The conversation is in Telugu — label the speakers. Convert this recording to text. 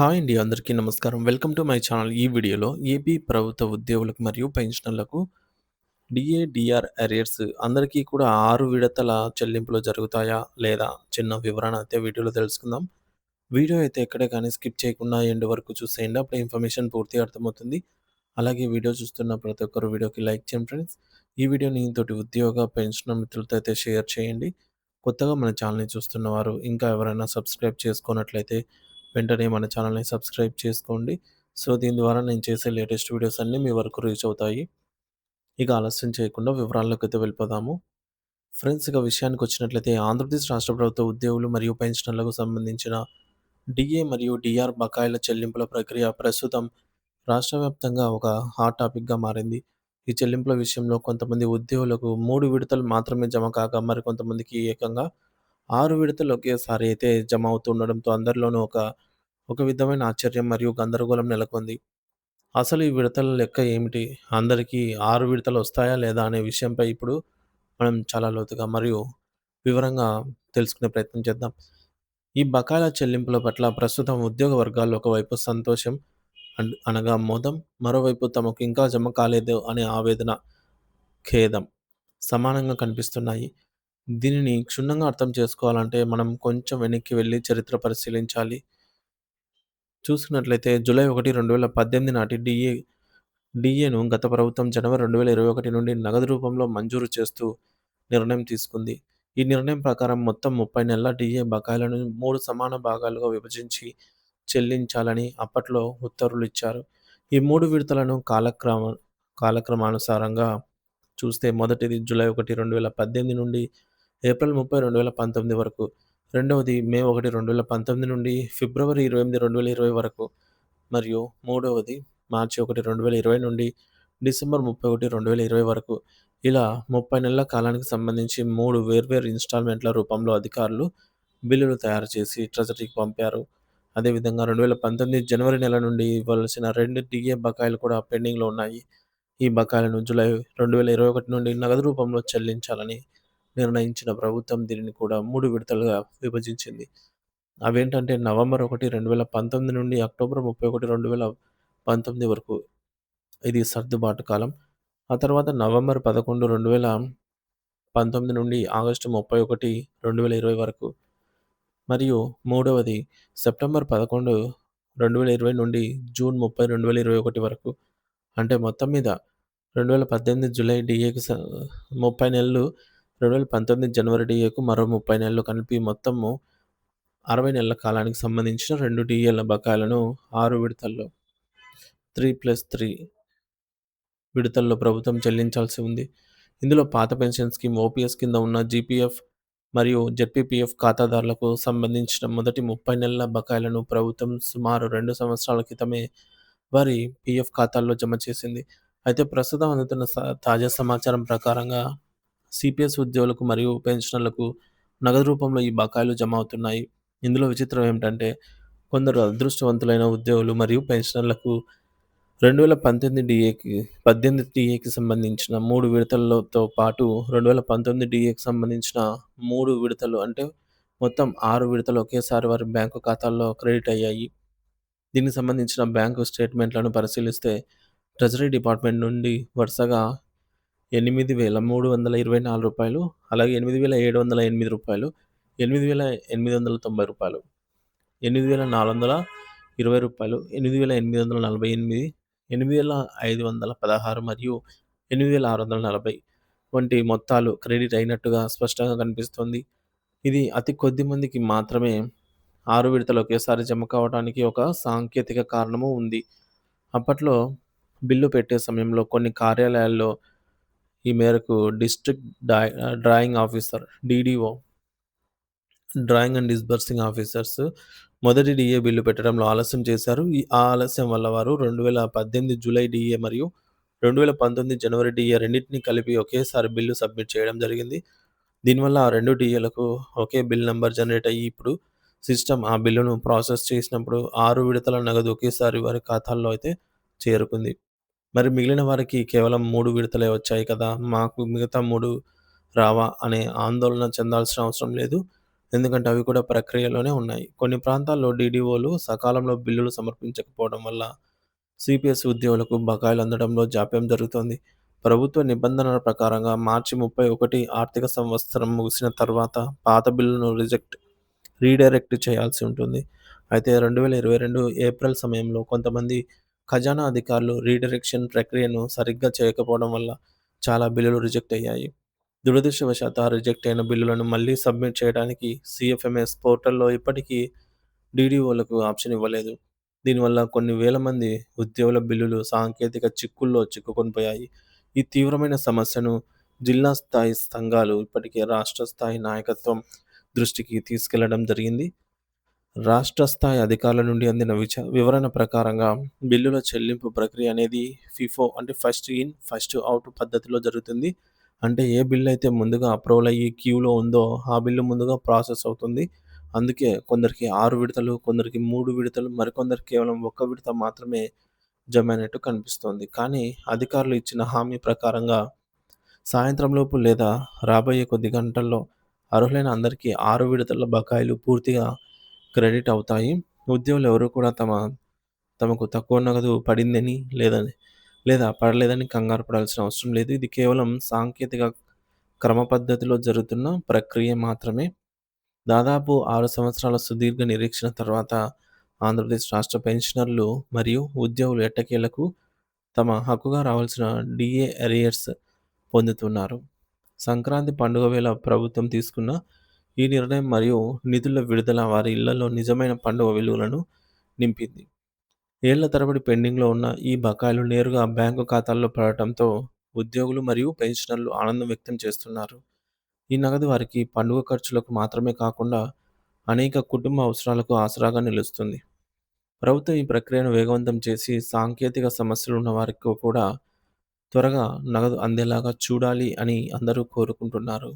Speaker 1: హాయ్ అండి అందరికీ నమస్కారం. Welcome to my channel. ఈ వీడియోలో ఏపీ ప్రభుత్వ ఉద్యోగులకు మరియు పెన్షనర్లకు డిఏ డిఆర్ అరియర్స్ అందరికీ కూడా ఆరు విడతల చెల్లింపులు జరుగుతాయా లేదా చిన్న వివరణ అయితే వీడియోలో తెలుసుకుందాం. వీడియో అయితే ఎక్కడే కానీ స్కిప్ చేయకుండా ఎండ్ వరకు చూసేయండి. అప్పుడు ఇన్ఫర్మేషన్ పూర్తిగా అర్థమవుతుంది. అలాగే వీడియో చూస్తున్న ప్రతి ఒక్కరు వీడియోకి లైక్ చేయండి ఫ్రెండ్స్. ఈ వీడియోని తోటి ఉద్యోగ పెన్షన్ మిత్రులతో అయితే షేర్ చేయండి. కొత్తగా మన ఛానల్ని చూస్తున్నవారు ఇంకా ఎవరైనా సబ్స్క్రైబ్ చేసుకున్నట్లయితే వెంటనే మన ఛానల్ని సబ్స్క్రైబ్ చేసుకోండి. సో దీని ద్వారా నేను చేసే లేటెస్ట్ వీడియోస్ అన్నీ మీ వరకు రీచ్ అవుతాయి. ఇక ఆలస్యం చేయకుండా వివరాల్లోకి అయితే వెళ్ళిపోదాము. ఫ్రెండ్స్ ఇక విషయానికి వచ్చినట్లయితే ఆంధ్రప్రదేశ్ రాష్ట్ర ప్రభుత్వ ఉద్యోగులు మరియు పెన్షనర్లకు సంబంధించిన డిఏ మరియు డిఆర్ బకాయిల చెల్లింపుల ప్రక్రియ ప్రస్తుతం రాష్ట్ర వ్యాప్తంగా ఒక హాట్ టాపిక్గా మారింది. ఈ చెల్లింపుల విషయంలో కొంతమంది ఉద్యోగులకు మూడు విడతలు మాత్రమే జమ కాక మరి కొంతమందికి ఏకంగా ఆరు విడతలు ఒకేసారి అయితే జమ అవుతుండడంతో అందరిలోనూ ఒక ఒక విధమైన ఆశ్చర్యం మరియు గందరగోళం నెలకొంది. అసలు ఈ విడతల లెక్క ఏమిటి? అందరికీ ఆరు విడతలు వస్తాయా లేదా అనే విషయంపై ఇప్పుడు మనం చాలా లోతుగా మరియు వివరంగా తెలుసుకునే ప్రయత్నం చేద్దాం. ఈ బకాయిల చెల్లింపుల పట్ల ప్రస్తుతం ఉద్యోగ వర్గాల్లో ఒకవైపు సంతోషం అండ్ అనగా మోదం మరోవైపు తమకు ఇంకా జమ కాలేదు అనే ఆవేదన ఖేదం సమానంగా కనిపిస్తున్నాయి. దీనిని క్షుణ్ణంగా అర్థం చేసుకోవాలంటే మనం కొంచెం వెనక్కి వెళ్ళి చరిత్ర పరిశీలించాలి. చూసుకున్నట్లయితే జూలై ఒకటి రెండు వేల పద్దెనిమిది నాటి డిఏ డిఏను గత ప్రభుత్వం జనవరి రెండు వేల ఇరవై ఒకటి నుండి నగదు రూపంలో మంజూరు చేస్తూ నిర్ణయం తీసుకుంది. ఈ నిర్ణయం ప్రకారం మొత్తం ముప్పై నెలల డిఏ బకాయిలను మూడు సమాన భాగాలుగా విభజించి చెల్లించాలని అప్పట్లో ఉత్తర్వులు ఇచ్చారు. ఈ మూడు విడతలను కాలక్రమ కాలక్రమానుసారంగా చూస్తే మొదటిది జూలై ఒకటి రెండు వేల పద్దెనిమిది నుండి ఏప్రిల్ ముప్పై రెండు వేల పంతొమ్మిది వరకు. రెండవది మే ఒకటి రెండు వేల పంతొమ్మిది నుండి ఫిబ్రవరి ఇరవై ఎనిమిది రెండు వేల ఇరవై వరకు మరియు మూడవది మార్చి ఒకటి రెండు వేల ఇరవై నుండి డిసెంబర్ ముప్పై ఒకటి రెండు వేల ఇరవై వరకు. ఇలా ముప్పై నెలల కాలానికి సంబంధించి మూడు వేర్వేరు ఇన్స్టాల్మెంట్ల రూపంలో అధికారులు బిల్లులు తయారు చేసి ట్రెజరీకి పంపారు. అదేవిధంగా రెండు వేల పంతొమ్మిది జనవరి నెల నుండి ఇవ్వాల్సిన రెండు డిఏ బకాయిలు కూడా పెండింగ్లో ఉన్నాయి. ఈ బకాయిలను జూలై రెండు వేల ఇరవై ఒకటి నుండి నగదు రూపంలో చెల్లించాలని నిర్ణయించిన ప్రభుత్వం దీనిని కూడా మూడు విడతలుగా విభజించింది. అవేంటంటే నవంబర్ ఒకటి రెండు వేల పంతొమ్మిది నుండి అక్టోబర్ ముప్పై ఒకటి రెండు వేల పంతొమ్మిది వరకు ఇది సర్దుబాటు కాలం. ఆ తర్వాత నవంబర్ పదకొండు రెండు వేల పంతొమ్మిది నుండి ఆగస్టు ముప్పై ఒకటి రెండు వేల ఇరవై వరకు. మరియు మూడవది సెప్టెంబర్ పదకొండు రెండు వేల ఇరవై నుండి జూన్ ముప్పై రెండు వేల ఇరవై ఒకటి వరకు. అంటే మొత్తం మీద రెండు వేల పద్దెనిమిది జూలై డిఏకి ముప్పై నెలలు రెండు వేల పంతొమ్మిది జనవరి డిఏకు మరో ముప్పై నెలలు కలిపి మొత్తము అరవై నెలల కాలానికి సంబంధించిన రెండు డిఏల బకాయిలను ఆరు విడతల్లో త్రీ ప్లస్ త్రీ విడతల్లో ప్రభుత్వం చెల్లించాల్సి ఉంది. ఇందులో పాత పెన్షన్ స్కీమ్ ఓపీఎస్ కింద ఉన్న జీపీఎఫ్ మరియు జెడ్పీపీఎఫ్ ఖాతాదారులకు సంబంధించిన మొదటి ముప్పై నెలల బకాయిలను ప్రభుత్వం సుమారు రెండు సంవత్సరాల క్రితమే వారి పీఎఫ్ ఖాతాల్లో జమ చేసింది. అయితే ప్రస్తుతం అందుతున్న తాజా సమాచారం ప్రకారంగా సిపిఎస్ ఉద్యోగులకు మరియు పెన్షనర్లకు నగదు రూపంలో ఈ బకాయిలు జమ అవుతున్నాయి. ఇందులో విచిత్రం ఏమిటంటే కొందరు అదృష్టవంతులైన ఉద్యోగులు మరియు పెన్షనర్లకు రెండు వేల పంతొమ్మిది డిఏకి పద్దెనిమిది డిఏకి సంబంధించిన మూడు విడతలతో పాటు రెండు వేల పంతొమ్మిది డిఏకి సంబంధించిన మూడు విడతలు అంటే మొత్తం ఆరు విడతలు ఒకేసారి వారి బ్యాంకు ఖాతాల్లో క్రెడిట్ అయ్యాయి. దీనికి సంబంధించిన బ్యాంకు స్టేట్మెంట్లను పరిశీలిస్తే ట్రెజరీ డిపార్ట్మెంట్ నుండి వరుసగా ఎనిమిది వేల మూడు వందల ఇరవై నాలుగు రూపాయలు అలాగే ఎనిమిది వేల ఏడు వందల ఎనిమిది రూపాయలు ఎనిమిది వేల ఎనిమిది వందల తొంభై రూపాయలు ఎనిమిది వేల నాలుగు వందల ఇరవై రూపాయలు ఎనిమిది వేల ఎనిమిది వందల నలభై ఎనిమిది ఎనిమిది వేల ఐదు వందల పదహారు మరియు ఎనిమిది వేల ఆరు వందల నలభై వంటి మొత్తాలు క్రెడిట్ అయినట్టుగా స్పష్టంగా కనిపిస్తుంది. ఇది అతి కొద్ది మందికి మాత్రమే ఆరు విడతలు ఒకేసారి జమ కావడానికి ఒక సాంకేతిక కారణము ఉంది. అప్పట్లో బిల్లు పెట్టే సమయంలో కొన్ని కార్యాలయాల్లో ఈ మేరకు district drawing officer DDO drawing and disbursing officers మొదటి డిఏ బిల్లు పెట్టడంలో ఆలస్యం చేశారు. ఈ ఆ ఆలస్యం వల్ల వారు రెండు వేల పద్దెనిమిది జూలై డిఏ మరియు రెండు వేల పంతొమ్మిది జనవరి డిఏ రెండింటిని కలిపి ఒకేసారి బిల్లు సబ్మిట్ చేయడం జరిగింది. దీనివల్ల ఆ రెండు డిఏలకు ఒకే బిల్ నెంబర్ జనరేట్ అయ్యి ఇప్పుడు సిస్టమ్ ఆ బిల్లును ప్రాసెస్ చేసినప్పుడు ఆరు విడతల నగదు ఒకేసారి వారి ఖాతాల్లో అయితే చేరుకుంది. మరి మిగిలిన వారికి కేవలం మూడు విడతలే వచ్చాయి కదా మాకు మిగతా మూడు రావా అనే ఆందోళన చెందాల్సిన అవసరం లేదు ఎందుకంటే అవి కూడా ప్రక్రియలోనే ఉన్నాయి. కొన్ని ప్రాంతాల్లో డీడీఓలు సకాలంలో బిల్లులు సమర్పించకపోవడం వల్ల సిపిఎస్ ఉద్యోగులకు బకాయిలు అందడంలో జాప్యం జరుగుతోంది. ప్రభుత్వ నిబంధనల ప్రకారంగా మార్చి 31 ఆర్థిక సంవత్సరం ముగిసిన తర్వాత పాత బిల్లులను రిజెక్ట్ రీడైరెక్ట్ చేయాల్సి ఉంటుంది. అయితే 2022 ఏప్రిల్ సమయంలో కొంతమంది ఖజానా అధికారులు రీడైరెక్షన్ ప్రక్రియను సరిగ్గా చేయకపోవడం వల్ల చాలా బిల్లులు రిజెక్ట్ అయ్యాయి. దురదృష్టవశాత్తు ఆ రిజెక్ట్ అయిన బిల్లులను మళ్ళీ సబ్మిట్ చేయడానికి సిఎఫ్ఎంఎస్ పోర్టల్లో ఇప్పటికీ డీడీఓలకు ఆప్షన్ ఇవ్వలేదు. దీనివల్ల కొన్ని వేల మంది ఉద్యోగుల బిల్లులు సాంకేతిక చిక్కుల్లో చిక్కుకొనిపోయాయి. ఈ తీవ్రమైన సమస్యను జిల్లా స్థాయి సంఘాలు ఇప్పటికే రాష్ట్ర స్థాయి నాయకత్వం దృష్టికి తీసుకెళ్ళడం జరిగింది. రాష్ట్ర స్థాయి అధికారుల నుండి అందిన విచ వివరణ ప్రకారంగా బిల్లుల చెల్లింపు ప్రక్రియ అనేది ఫిఫో అంటే ఫస్ట్ ఇన్ ఫస్ట్ అవుట్ పద్ధతిలో జరుగుతుంది. అంటే ఏ బిల్ అయితే ముందుగా అప్రూవల్ అయ్యి క్యూలో ఉందో ఆ బిల్లు ముందుగా ప్రాసెస్ అవుతుంది. అందుకే కొందరికి ఆరు విడతలు, కొందరికి మూడు విడతలు, మరికొందరు కేవలం ఒక్క విడత మాత్రమే జమైనట్టు కనిపిస్తోంది. కానీ అధికారులు ఇచ్చిన హామీ ప్రకారంగా సాయంత్రంలోపు లేదా రాబోయే కొద్ది గంటల్లో అర్హులైన అందరికీ ఆరు విడతల బకాయిలు పూర్తిగా క్రెడిట్ అవుతాయి. ఉద్యోగులు ఎవరు కూడా తమ తమకు తక్కువ నగదు పడిందని లేదని లేదా పడలేదని కంగారు పడాల్సిన అవసరం లేదు. ఇది కేవలం సాంకేతిక క్రమపద్ధతిలో జరుగుతున్న ప్రక్రియ మాత్రమే. దాదాపు ఆరు సంవత్సరాల సుదీర్ఘ నిరీక్షణ తర్వాత ఆంధ్రప్రదేశ్ రాష్ట్ర పెన్షనర్లు మరియు ఉద్యోగులు ఎట్టకేలకు తమ హక్కుగా రావాల్సిన డీఏ ఎరియర్స్ పొందుతున్నారు. సంక్రాంతి పండుగ వేళ ప్రభుత్వం తీసుకున్న ఈ నిర్ణయం మరియు నిధుల విడుదల వారి ఇళ్ళలో నిజమైన పండుగ విలువలను నింపింది. ఏళ్ళ తరబడి పెండింగ్‌లో ఉన్న ఈ బకాయిలు నేరుగా బ్యాంకు ఖాతాల్లో పడటంతో ఉద్యోగులు మరియు పెన్షనర్లు ఆనందం వ్యక్తం చేస్తున్నారు. ఈ నగదు వారికి పండుగ ఖర్చులకు మాత్రమే కాకుండా అనేక కుటుంబ అవసరాలకు ఆసరాగా నిలుస్తుంది. ప్రభుత్వం ఈ ప్రక్రియను వేగవంతం చేసి సాంకేతిక సమస్యలున్న వారికి కూడా త్వరగా నగదు అందేలాగా చూడాలి అని అందరూ కోరుకుంటున్నారు.